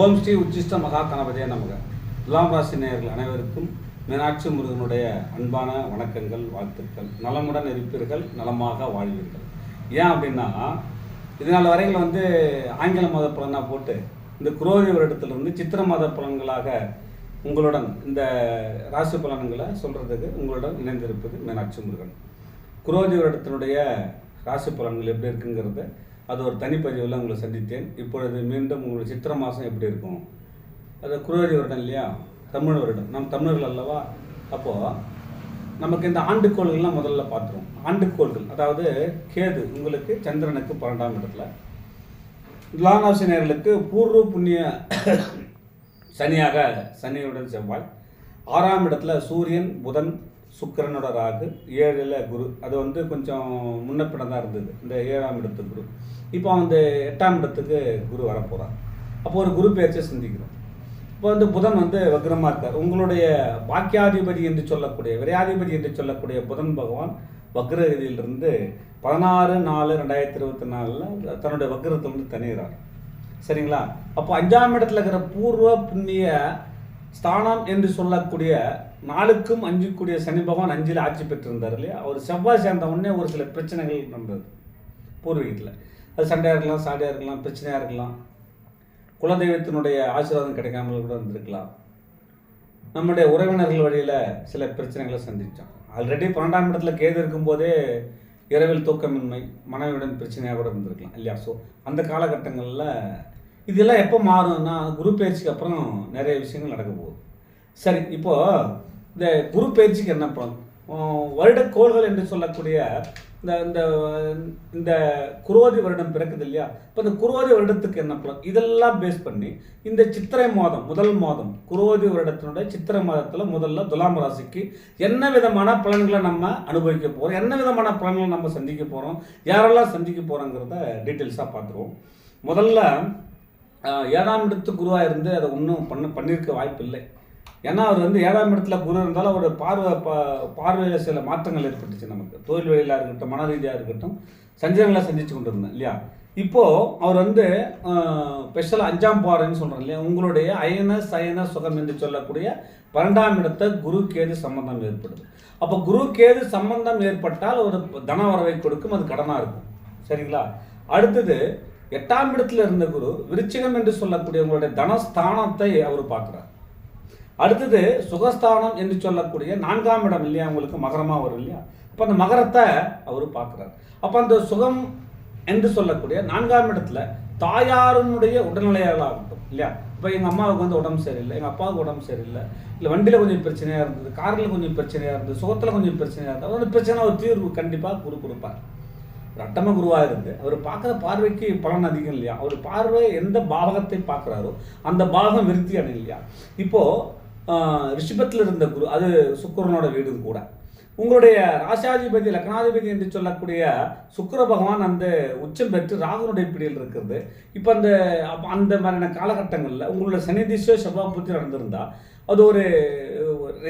ஓம் ஸ்ரீ உச்சிஷ்ட மகா கணபதியே நமக. துலாம் ராசி நேயர்கள் அனைவருக்கும் மீனாட்சி முருகனுடைய அன்பான வணக்கங்கள் வாழ்த்துக்கள். நலமுடன் இருப்பீர்கள் நலமாக வாழ்வீர்கள். ஏன் அப்படின்னா இதனால் வரையில் வந்து ஆங்கில மாத பலனாக போட்டு இந்த குரோதி வருடத்திலிருந்து சித்திர மாத பலன்களாக உங்களுடன் இந்த ராசி பலன்களை சொல்கிறதுக்கு உங்களுடன் இணைந்திருப்பது மீனாட்சி முருகன். குரோதி வருடத்தினுடைய ராசி பலன்கள் எப்படி இருக்குங்கிறத அது ஒரு தனிப்பதிவில் உங்களை சந்தித்தேன். இப்பொழுது மீண்டும் உங்களுடைய சித்திர மாதம் எப்படி இருக்கும்? அது குரோதி வருடம் இல்லையா? தமிழ் வருடம். நம் தமிழர்கள் அல்லவா? அப்போது நமக்கு இந்த ஆண்டுக்கோள்கள்லாம் முதல்ல பார்த்துருவோம். ஆண்டுக்கோள்கள். அதாவது கேது உங்களுக்கு சந்திரனுக்கு பன்னெண்டாம் இடத்துல. துலாராசி நேர்களுக்கு பூர்வ புண்ணிய சனியாக சனியுடன் செவ்வாய். ஆறாம் இடத்துல சூரியன் புதன் சுக்கரனோட ராகு ஏழில் குரு. அது வந்து கொஞ்சம் முன்னப்பிடம் தான் இருந்தது. இந்த ஏழாம் இடத்து குரு. இப்போ அந்த எட்டாம் இடத்துக்கு குரு வரப்போகிறார் அப்போ ஒரு குரு பேச்சை சிந்திக்கிறோம். இப்போ வந்து புதன் வந்து வக்ரமாக இருக்கார். உங்களுடைய பாக்கியாதிபதி என்று சொல்லக்கூடிய விரையாதிபதி என்று சொல்லக்கூடிய புதன் பகவான் வக்ரகதியிலிருந்து பதினாறு நாலு ரெண்டாயிரத்தி இருபத்தி நாலில் தன்னுடைய வக்ரத்திலிருந்து தனிகிறார். சரிங்களா? அப்போ அஞ்சாம் இடத்துல இருக்கிற பூர்வ புண்ணிய ஸ்தானம் என்று சொல்லக்கூடிய நாளுக்கும் அஞ்சுக்கூடிய சனி பகவான் அஞ்சில் ஆட்சி பெற்றிருந்தார் இல்லையா? அவர் செவ்வாய் சேர்ந்த உடனே ஒரு சில பிரச்சனைகள் நடந்தது பூர்வீகத்தில். அது சண்டையாக இருக்கலாம் சாடியாக இருக்கலாம் பிரச்சனையாக இருக்கலாம். குலதெய்வத்தினுடைய ஆசீர்வாதம் கிடைக்காமல் கூட இருந்திருக்கலாம். நம்முடைய உறவினர்கள் வழியில் சில பிரச்சனைகளை சந்தித்தோம் ஆல்ரெடி பன்னெண்டாம் இடத்துல கேது இருக்கும்போதே இரவில் தூக்கமின்மை மனைவியுடன் பிரச்சனையாக கூட இருந்திருக்கலாம் இல்லையா? ஸோ அந்த காலகட்டங்களில் இதெல்லாம் எப்போ மாறும்னா குரு பயிற்சிக்கு அப்புறம் நிறைய விஷயங்கள் நடக்க போகுது. சரி இப்போது இந்த குரு பயிற்சிக்கு என்ன பலன் வருட கோள்கள் என்று சொல்லக்கூடிய இந்த இந்த இந்த குரோதி வருடம் பிறக்குது இல்லையா? இப்போ இந்த குரோதி வருடத்துக்கு என்ன பலன் இதெல்லாம் பேஸ் பண்ணி இந்த சித்திரை மாதம் முதல் மாதம் குரோதி வருடத்தினுடைய சித்திரை மாதத்தில் முதல்ல துலாம் ராசிக்கு என்ன விதமான பலன்களை நம்ம அனுபவிக்க போகிறோம் என்ன விதமான பலன்களை நம்ம சந்திக்க போகிறோம் யாரெல்லாம் சந்திக்க போகிறோங்கிறத டீட்டெயில்ஸாக பார்த்துருவோம். முதல்ல ஏழாம் இடத்து குருவாக இருந்து அதை ஒன்றும் பண்ண பண்ணியிருக்க வாய்ப்பு இல்லை. ஏன்னா அவர் வந்து ஏழாம் இடத்துல குரு இருந்தாலும் அவர் பார்வை பார்வையில் சில மாற்றங்கள் ஏற்பட்டுச்சு நமக்கு. தொழில் வழியிலாக இருக்கட்டும் மன ரீதியாக இருக்கட்டும் சஞ்சலங்களை சந்திச்சு கொண்டு இருந்தேன் இல்லையா? இப்போது அவர் வந்து ஸ்பெஷலாக அஞ்சாம் பாறைன்னு சொல்கிறோம் இல்லையா? உங்களுடைய அயன சயன சுகம் என்று சொல்லக்கூடிய பன்னெண்டாம் இடத்தை குரு கேது சம்பந்தம் ஏற்படுது. அப்போ குரு கேது சம்பந்தம் ஏற்பட்டால் ஒரு தன வரவை கொடுக்கும் அது கடனாக இருக்கும். சரிங்களா? அடுத்தது எட்டாம் இடத்துல இருந்த குரு விருச்சிகம் என்று சொல்லக்கூடிய உங்களுடைய தனஸ்தானத்தை அவர் பார்க்குறார். அடுத்தது சுகஸ்தானம் என்று சொல்லக்கூடிய நான்காம் இடம் இல்லையா? உங்களுக்கு மகரமாக வரும் இல்லையா? அப்போ அந்த மகரத்தை அவர் பார்க்குறார். அப்போ அந்த சுகம் என்று சொல்லக்கூடிய நான்காம் இடத்துல தாயாருனுடைய உடல்நிலையாக ஆகட்டும் இல்லையா? இப்போ எங்கள் அம்மாவுக்கு வந்து உடம்பு சரியில்லை எங்கள் அப்பாவுக்கு உடம்பு சரியில்லை இல்லை வண்டியில் கொஞ்சம் பிரச்சனையாக இருந்தது காரில் கொஞ்சம் பிரச்சனையாக இருந்தது சுகத்தில் கொஞ்சம் பிரச்சனையாக இருந்தது அந்த பிரச்சனை ஒரு தீர்வு கண்டிப்பாக குரு கொடுப்பார். ஒரு அட்டம குருவாக இருந்து அவர் பார்க்குற பார்வைக்கு பலன் அதிகம் இல்லையா? அவர் பார்வை எந்த பாவகத்தை பார்க்குறாரோ அந்த பாகம் விருத்தி அடையும் இல்லையா இப்போது ரிஷபத்தில் இருந்த குரு அது சுக்கரனோட வீடும் கூட. உங்களுடைய ராசாதிபதி லக்னாதிபதி என்று சொல்லக்கூடிய சுக்கர பகவான் அந்த உச்சம் பெற்று ராகுனுடைய பிடியில் இருக்கிறது. இப்போ அந்த அந்த மாதிரியான காலகட்டங்களில் உங்களுடைய சனி திசை செவ்வாய் புத்தி நடந்திருந்தா அது ஒரு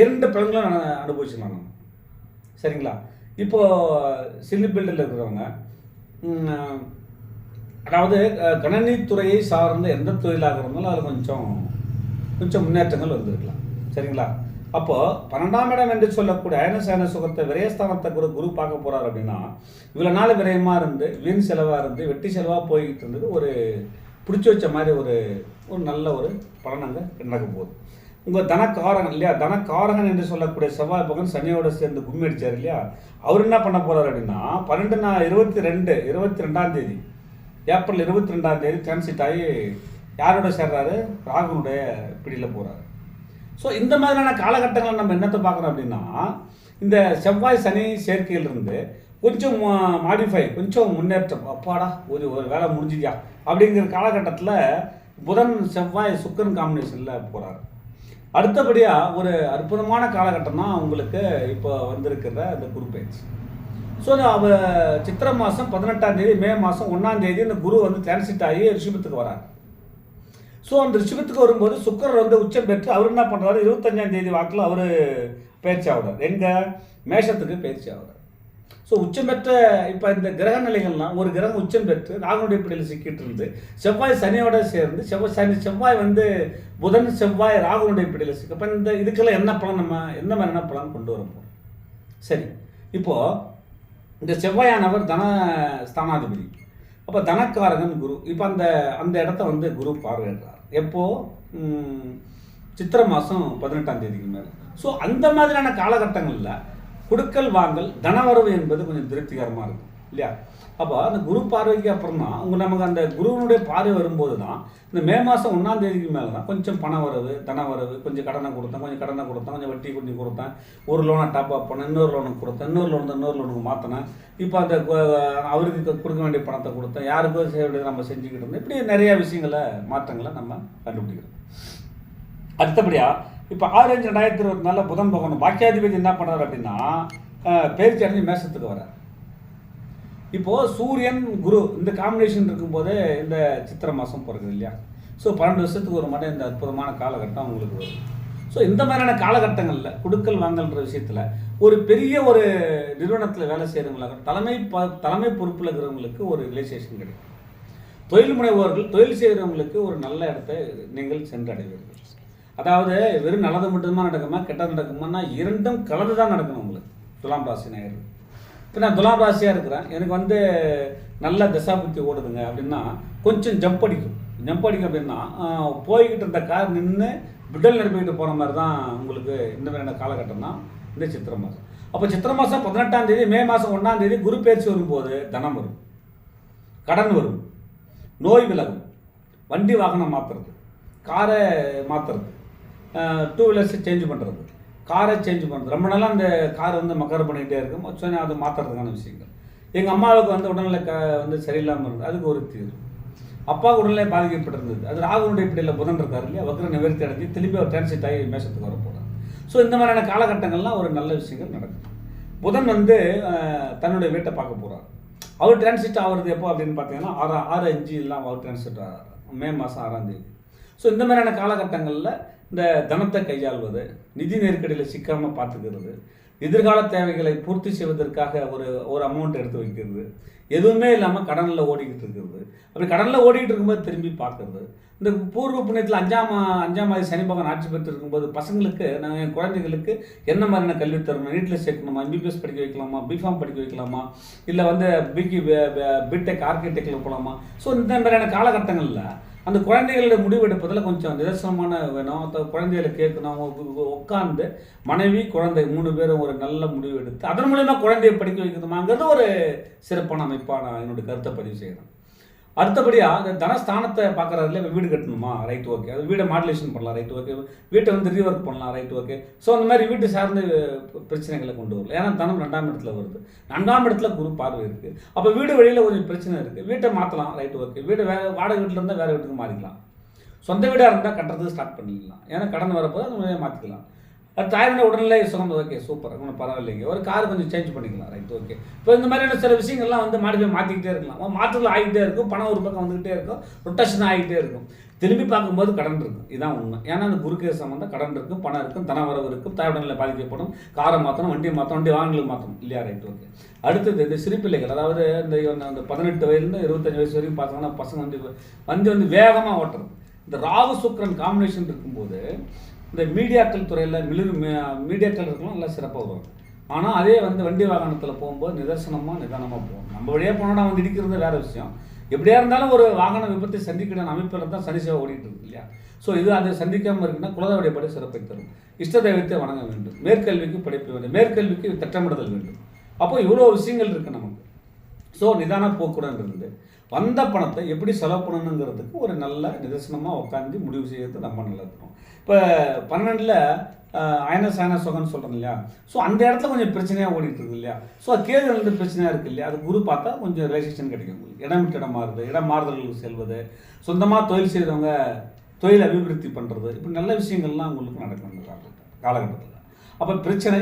இரண்டு பழங்களும் நான் அனுபவிச்சிடலாம் நம்ம. சரிங்களா? இப்போது சில்லி பில்டில் இருக்கிறவங்க அதாவது கணனித்துறையை சார்ந்த எந்த தொழிலாக இருந்தாலும் அதில் கொஞ்சம் கொஞ்சம் முன்னேற்றங்கள் வந்திருக்கலாம். சரிங்களா? அப்போது பன்னெண்டாம் இடம் என்று சொல்லக்கூடிய அயனசேன சுகத்தை விரயஸ்தானத்தை குரு குரு பார்க்க போகிறார் அப்படின்னா இவ்வளோ நாள் விரயமாக இருந்து வீண் செலவாக இருந்து வெட்டி செலவாக போய்கிட்டு இருந்தது ஒரு பிடிச்சி வச்ச மாதிரி ஒரு ஒரு நல்ல ஒரு பலன் அங்கே நடக்க போகுது. உங்கள் தனக்காரகன் இல்லையா? தனக்காரகன் என்று சொல்லக்கூடிய செவ்வாய் பகன் சனியோட சேர்ந்து கும்மி அடித்தார் இல்லையா? அவர் என்ன பண்ண போகிறார் அப்படின்னா பன்னெண்டு நான் இருபத்தி ரெண்டு இருபத்தி ரெண்டாம் தேதி ஏப்ரல் இருபத்தி ரெண்டாம் தேதி டிரான்சிட் ஆகி யாரோட சேர்றாரு? ராகுனுடைய பிடியில் போகிறாரு ஸோ இந்த மாதிரியான காலகட்டங்களில் நம்ம என்னத்தை பார்க்குறோம் அப்படின்னா இந்த செவ்வாய் சனி சேர்க்கையிலிருந்து கொஞ்சம் மாடிஃபை கொஞ்சம் முன்னேற்றம். அப்பாடா ஒரு ஒரு வேலை முடிஞ்சுதியா அப்படிங்கிற காலகட்டத்தில் புதன் செவ்வாய் சுக்கரன் காம்பினேஷனில் போகிறாரு அடுத்தபடியாக ஒரு அற்புதமான காலகட்டம் தான் உங்களுக்கு இப்போ வந்திருக்கிற அந்த குரு பயிற்சி. ஸோ அவ சித்திரை மாதம் பதினெட்டாம் தேதி மே மாதம் ஒன்றாம் தேதி இந்த குரு வந்து டிரான்சிட் ஆகி ரிஷபத்துக்கு வரார். ஸோ அந்த ரிஷபத்துக்கு வரும்போது சுக்கரர் வந்து உச்சம் பெற்று அவர் என்ன பண்ணுறாரு இருபத்தஞ்சாம் தேதி வாக்கில் அவர் பயிற்சி ஆகிறார். எங்கள் மேஷத்துக்கு பயிற்சி ஆகிறார். ஸோ உச்சம் பெற்ற இப்போ இந்த கிரக நிலைகள்லாம் ஒரு கிரகம் உச்சம் பெற்று ராகுனுடைய பிடியில் சிக்கிட்டு இருந்து செவ்வாய் சனியோட சேர்ந்து செவ்வாய் சனி செவ்வாய் வந்து புதன் செவ்வாய் ராகுனுடைய பிடியில் சிக்க. அப்போ இந்த இதுக்கெல்லாம் என்ன பலன் நம்ம என்ன மாதிரியான பலன் கொண்டு வர போகிறோம் சரி இப்போது இந்த செவ்வாயானவர் தன ஸ்தானாதிபதி. அப்போ தனக்காரகன் குரு. இப்போ அந்த அந்த இடத்த வந்து குரு பார்வையிடுறார். எப்போது சித்திரை மாதம் பதினெட்டாம் தேதிக்கு மேலே. ஸோ அந்த மாதிரியான காலகட்டங்களில் கொடுக்கல் வாங்கல் தனவரவு என்பது கொஞ்சம் திருப்திகரமாக இருக்கும். இல்லையா? அப்போ அந்த குரு பார்வைக்கு அப்புறம் தான் உங்கள் நமக்கு அந்த குருவனுடைய பார்வை வரும்போது தான் இந்த மே மாதம் ஒன்றாம் தேதிக்கு மேலே தான் கொஞ்சம் பணம் வரவு தன வரவு கொஞ்சம் கடனை கொடுத்தேன் கொஞ்சம் கடனை கொடுத்தேன் கொஞ்சம் வட்டி கொஞ்சம் கொடுத்தேன் ஒரு லோனை டாப் அப் பண்ணேன் இன்னொரு லோனுக்கு கொடுத்தேன் இன்னொரு லோன் இன்னொரு லோனுக்கு மாற்றினேன் இப்போ அந்த அவருக்கு கொடுக்க வேண்டிய பணத்தை கொடுத்தேன். யாருக்கும் செய்ய வேண்டியது நம்ம செஞ்சுக்கிட்டு இருந்தோம். இப்படி நிறைய விஷயங்களை மாற்றங்களை நம்ம கண்டுபிடிக்கிறோம். அடுத்தபடியாக இப்போ ஆறு அஞ்சு ரெண்டாயிரத்தி இருபத்தி நாலில் புதன் பகவான் பாக்கியாதிபதி என்ன பண்ணுறாரு அப்படின்னா அஹ், அடைஞ்சு மேசத்துக்கு வர இப்போது சூரியன் குரு இந்த காம்பினேஷன் இருக்கும்போது இந்த சித்திரை மாதம் பிறகுது இல்லையா? ஸோ பன்னெண்டு வருஷத்துக்கு ஒரு மட்டும் இந்த அற்புதமான காலகட்டம் உங்களுக்கு வரும். ஸோ இந்த மாதிரியான காலகட்டங்களில் கொடுக்கல் வாங்கல்ன்ற விஷயத்தில் ஒரு பெரிய ஒரு நிறுவனத்தில் வேலை செய்கிறவங்களாக தலைமை ப தலைமை பொறுப்பில் இருக்கிறவங்களுக்கு ஒரு ரிலேஷேஷன் கிடைக்கும். தொழில் முனைவோர்கள் தொழில் செய்கிறவங்களுக்கு ஒரு நல்ல இடத்தை நீங்கள் சென்றடைவீர்கள். அதாவது வெறும் நல்லது மட்டும்தான் நடக்குமா கெட்டது நடக்குமானா இரண்டும் கலந்து தான் நடக்கணும் உங்களுக்கு. துலாம் ராசி நேயர்கள் இப்போ நான் துலாம் ராசியாக இருக்கிறேன். எனக்கு வந்து நல்ல தசாபுத்தி ஓடுதுங்க அப்படின்னா கொஞ்சம் ஜம்ப் அடிக்கும். ஜம்ப் அடிக்கும் அப்படின்னா போய்கிட்டு இருந்த கார் நின்று விடல் நடப்பிக்கிட்டு போகிற மாதிரி தான் உங்களுக்கு இந்த மாதிரியான காலகட்டம் தான் இந்த சித்திரை மாதம் அப்போ சித்திரை மாதம் பதினெட்டாம் தேதி மே மாதம் ஒன்றாம் தேதி குரு பயிற்சி வரும்போது தனம் வரும். கடன் வரும். நோய் விலகும். வண்டி வாகனம் மாற்றுறது காரை மாற்றுறது டூ வீலர்ஸ் சேஞ்ச் பண்ணுறது காரை சேஞ்ச் பண்ணுறது ரொம்ப நாளாக அந்த கார் வந்து மக்கர் பண்ணிகிட்டே இருக்கும். சொன்னால் அதை மாற்றுறதுக்கான விஷயங்கள். எங்கள் அம்மாவுக்கு வந்து உடல்நிலை க வந்து சரியில்லாமல் இருந்தது. அதுக்கு ஒரு தீர்வு. அப்பா உடல்நிலை பாதிக்கப்பட்டிருந்தது. அது ராகுனுடைய பிடியில் புதன் இருக்கார் இல்லையா? வக்ர நிவர்த்தி அடைஞ்சு திரும்பி அவர் டிரான்சிட் ஆகி மேசத்துக்கு வர போகிறார் ஸோ இந்த மாதிரியான காலகட்டங்கள்லாம் ஒரு நல்ல விஷயங்கள் நடக்கும் புதன் வந்து தன்னுடைய வீட்டை பார்க்க போகிறார் அவர் டிரான்சிட் ஆகுறது எப்போ அப்படின்னு பார்த்தீங்கன்னா ஆறு ஆறு அஞ்சு எல்லாம் அவர் டிரான்சிட் ஆகிறார் மே மாதம் ஆறாம் தேதி. ஸோ இந்த மாதிரியான காலகட்டங்களில் இந்த தனத்தை கையாள்வது நிதி நெருக்கடியில் சிக்காமல் பார்த்துக்கிறது எதிர்கால தேவைகளை பூர்த்தி செய்வதற்காக ஒரு ஒரு அமௌண்ட் எடுத்து வைக்கிறது எதுவுமே இல்லாமல் கடனில் ஓடிக்கிட்டு இருக்கிறது. அப்படி கடனில் ஓடிக்கிட்டு இருக்கும்போது திரும்பி பார்க்கறது. இந்த பூர்வ புண்ணியத்தில் அஞ்சாம் மா- அஞ்சாம் மாதம் சனி பகவான் ஆட்சி பெற்று இருக்கும்போது பசங்களுக்கு நாங்கள் என் குழந்தைகளுக்கு என்ன மாதிரியான கல்வி தரணும் நீட்டில் சேர்க்கணுமா எம்பிபிஎஸ் படிக்க வைக்கலாமா பிஃபார்ம் படிக்க வைக்கலாமா இல்லை வந்து பிகி பிடெக் ஆர்கிடெக்டில் போகலாமா ஸோ இந்த மாதிரியான காலகட்டங்களில் அந்த குழந்தைகளோட முடிவெடுப்பதில் கொஞ்சம் நிதர்சனமான வேணும். அந்த குழந்தைகளை கேட்கணும். உட்காந்து மனைவி குழந்தை மூணு பேரும் ஒரு நல்ல முடிவு எடுத்து அதன் மூலயமா குழந்தையை படிக்க வைக்கணுமாங்கிறது ஒரு சிறப்பான அமைப்பாக நான் என்னுடைய கருத்தை பதிவு செய்கிறேன். அடுத்தபடியாக அந்த தனஸ்தானத்தை பார்க்குறதுல வீடு கட்டணுமா? ரைட் ஓகே அது வீடை மாடுலேஷன் பண்ணலாம் ரைட் ஓகே வீட்டை வந்து ரீஒர்க் பண்ணலாம் ரைட் ஓகே ஸோ அந்த மாதிரி வீட்டு சார்ந்த பிரச்சனைகளை கொண்டு வரலாம். ஏன்னா தனம் ரெண்டாம் இடத்துல வருது. ரெண்டாம் இடத்துல குரு பார்வை இருக்குது அப்போ வீடு வழியில் கொஞ்சம் பிரச்சனை இருக்குது வீட்டை மாற்றலாம் ரைட் ஓகே வீடு வே வாடகை வீட்டில் இருந்தால் வேறு வீட்டுக்கு மாறிக்கலாம். சொந்த வீடாக இருந்தால் கட்டுறதுக்கு ஸ்டார்ட் பண்ணிடலாம். ஏன்னா கடன் வரப்போது அது மாற்றிக்கலாம் அது உடனே உடல்நிலை சுகம் ஓகே சூப்பர் ஒன்றும் பரவாயில்லைங்க. ஒரு கார் கொஞ்சம் சேஞ்ச் பண்ணிக்கலாம் ரைட் ஓகே இப்போ இந்த மாதிரியான சில விஷயங்கள்லாம் வந்து மாடிஃபை மாற்றிக்கிட்டே இருக்கலாம். மாற்றங்கள் ஆகிட்டே இருக்கும் பணம் ஒரு பக்கம் வந்துக்கிட்டே இருக்கும் ரொட்டேஷன் ஆகிட்டே இருக்கும். திரும்பி பார்க்கும்போது கடன் இருக்கும். இதான் உண்மை. ஏன்னா அந்த குறுக்கே சம்மந்தம் கடன் இருக்கும் பணம் இருக்கும் தனவரவு இருக்கும் தாய் பாதிக்கப்படும் காரை மாற்றணும் வண்டியை மாற்றணும் வண்டி வாகனங்கள் மாற்றணும் இல்லையா ரைட் ஓகே அடுத்தது இந்த சிறுபிள்ளைகள். அதாவது இந்த அந்த பதினெட்டு வயதுலேருந்து இருபத்தஞ்சு வயசு வரைக்கும் பார்த்தோம்னா பசங்க வந்து வண்டி வந்து வேகமாக ஓட்டுறது. இந்த ராகு சுக்கரன் காம்பினேஷன் இருக்கும்போது இந்த மீடியாக்கள் துறையில் மிளிர் மீடியாக்கள் இருக்கலாம் நல்லா சிறப்பாக வருவாங்க. ஆனால் அதே வந்து வண்டி வாகனத்தில் போகும்போது நிதர்சனமாக நிதானமாக போகும் நம்ம வழியாக போனோம்னா வந்து இடிக்கிறது வேறு விஷயம். எப்படியா இருந்தாலும் ஒரு வாகன விபத்தை சந்திக்கிற அமைப்பில் தான் சனி சேவை ஓடிட்டு இருக்கு இல்லையா? ஸோ இது அதை சந்திக்காமல் இருக்குன்னா குலதவடைய படி சிறப்பை தரும். இஷ்ட தெய்வத்தை வணங்க வேண்டும். மேற்கல்விக்கு படிப்பு வேண்டும். மேற்கல்விக்கு திட்டமிடுதல் வேண்டும். அப்போ இவ்வளோ விஷயங்கள் இருக்குது நமக்கு. ஸோ நிதான போக்குடன் இருந்து வந்த பணத்தை எப்படி செலவு பண்ணணுங்கிறதுக்கு ஒரு நல்ல நிதர்சனமாக உட்காந்து முடிவு செய்யறது ரொம்ப நல்லா இப்போ பன்னெண்டில் அயன சாயன சொகன்னு சொல்கிறோம் இல்லையா? ஸோ அந்த இடத்துல கொஞ்சம் பிரச்சனையாக ஓடிட்டு இருக்கு இல்லையா? ஸோ கேது வந்து பிரச்சனையாக இருக்குது இல்லையா? அது குரு பார்த்தா கொஞ்சம் ரிலேஷன் கிடைக்கும் உங்களுக்கு. இடம் விட்டு இடம் மாறுது இடம் மாறுதல்களுக்கு செல்வது சொந்தமாக தொழில் செய்கிறவங்க தொழில் அபிவிருத்தி பண்ணுறது இப்படி நல்ல விஷயங்கள்லாம் உங்களுக்கு நடக்கும் காலகட்டத்தில். அப்போ பிரச்சனை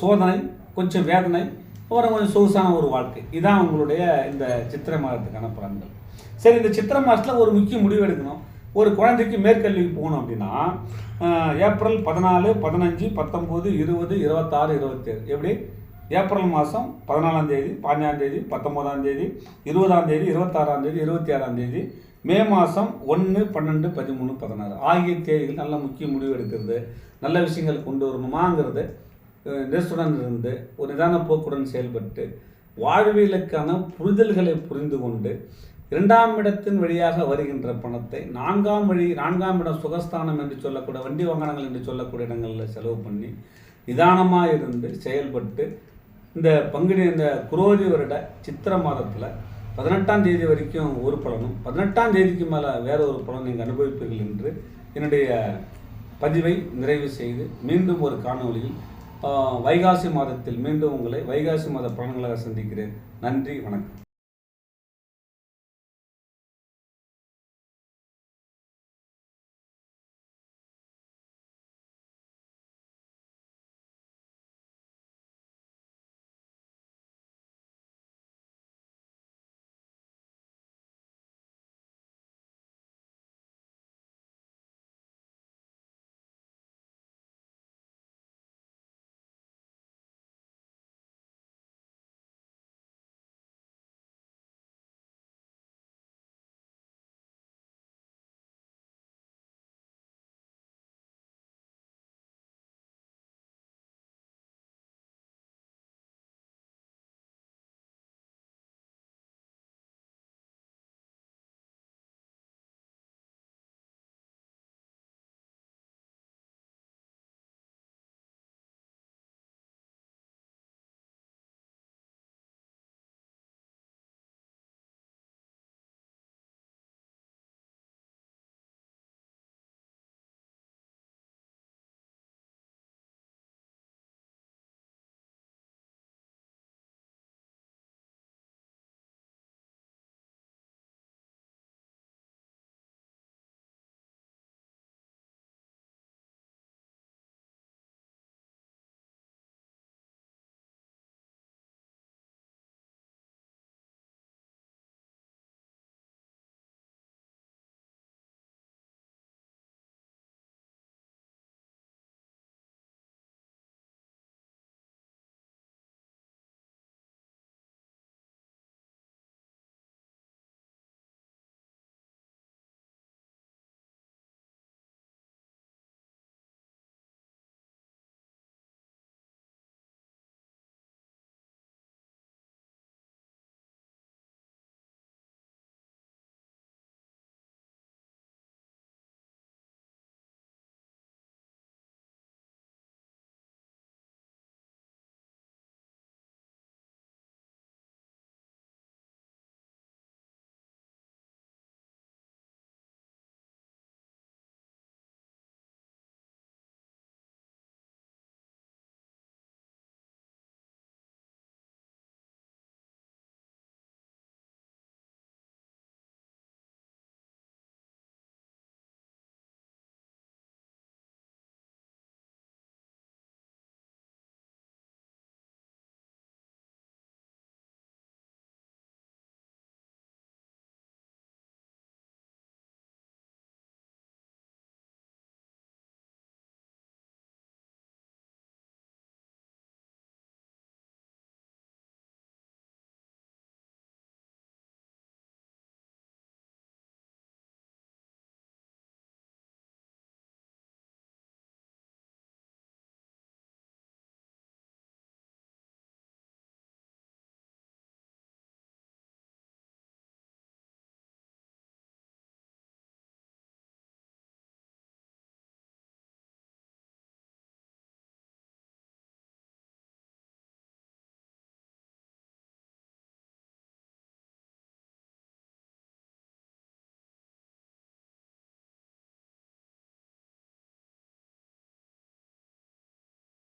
சோதனை கொஞ்சம் வேதனை அப்புறம் கொஞ்சம் சொகுசான ஒரு வாழ்க்கை. இதுதான் உங்களுடைய இந்த சித்திரை மாதத்துக்கான பலன்கள். சரி இந்த சித்திரை மாதத்தில் ஒரு முக்கிய முடிவு எடுக்கணும். ஒரு குழந்தைக்கு மேற்கல்விக்கு போகணும் அப்படின்னா ஏப்ரல் பதினாலு பதினஞ்சு பத்தொம்போது இருபது இருபத்தாறு இருபத்தேழு. எப்படி? ஏப்ரல் மாதம் பதினாலாம் தேதி பதினஞ்சாம் தேதி பத்தொம்போதாம் தேதி இருபதாம் தேதி இருபத்தாறாம் தேதி இருபத்தி ஆறாம் தேதி மே மாதம் ஒன்று பன்னெண்டு பதிமூணு பதினாறு. ஆகிய தேதிகள் நல்ல முக்கிய முடிவு எடுக்கிறது. நல்ல விஷயங்கள் கொண்டு வரணுமாங்கிறது நேசுடன் இருந்து ஒரு நிதான போக்குடன் செயல்பட்டு வாழ்வியலுக்கான புரிதல்களை புரிந்து கொண்டு இரண்டாம் இடத்தின் வழியாக வருகின்ற பணத்தை நான்காம் வழி நான்காம் இடம் சுகஸ்தானம் என்று சொல்லக்கூடிய வண்டி வாகனங்கள் என்று சொல்லக்கூடிய இடங்களில் செலவு பண்ணி நிதானமாக இருந்து செயல்பட்டு இந்த பங்குனி இந்த குரோதி வருட சித்திர மாதத்தில் பதினெட்டாம் தேதி வரைக்கும் ஒரு பலனும் பதினெட்டாம் தேதிக்கு மேலே வேற ஒரு பலன் நீங்கள் அனுபவிப்பீர்கள் என்று என்னுடைய பதிவை நிறைவு செய்து மீண்டும் ஒரு காணொளியில் வைகாசி மாதத்தில் மீண்டும் உங்களை வைகாசி மாத பலன்களாக சந்திக்கிறேன். நன்றி வணக்கம்.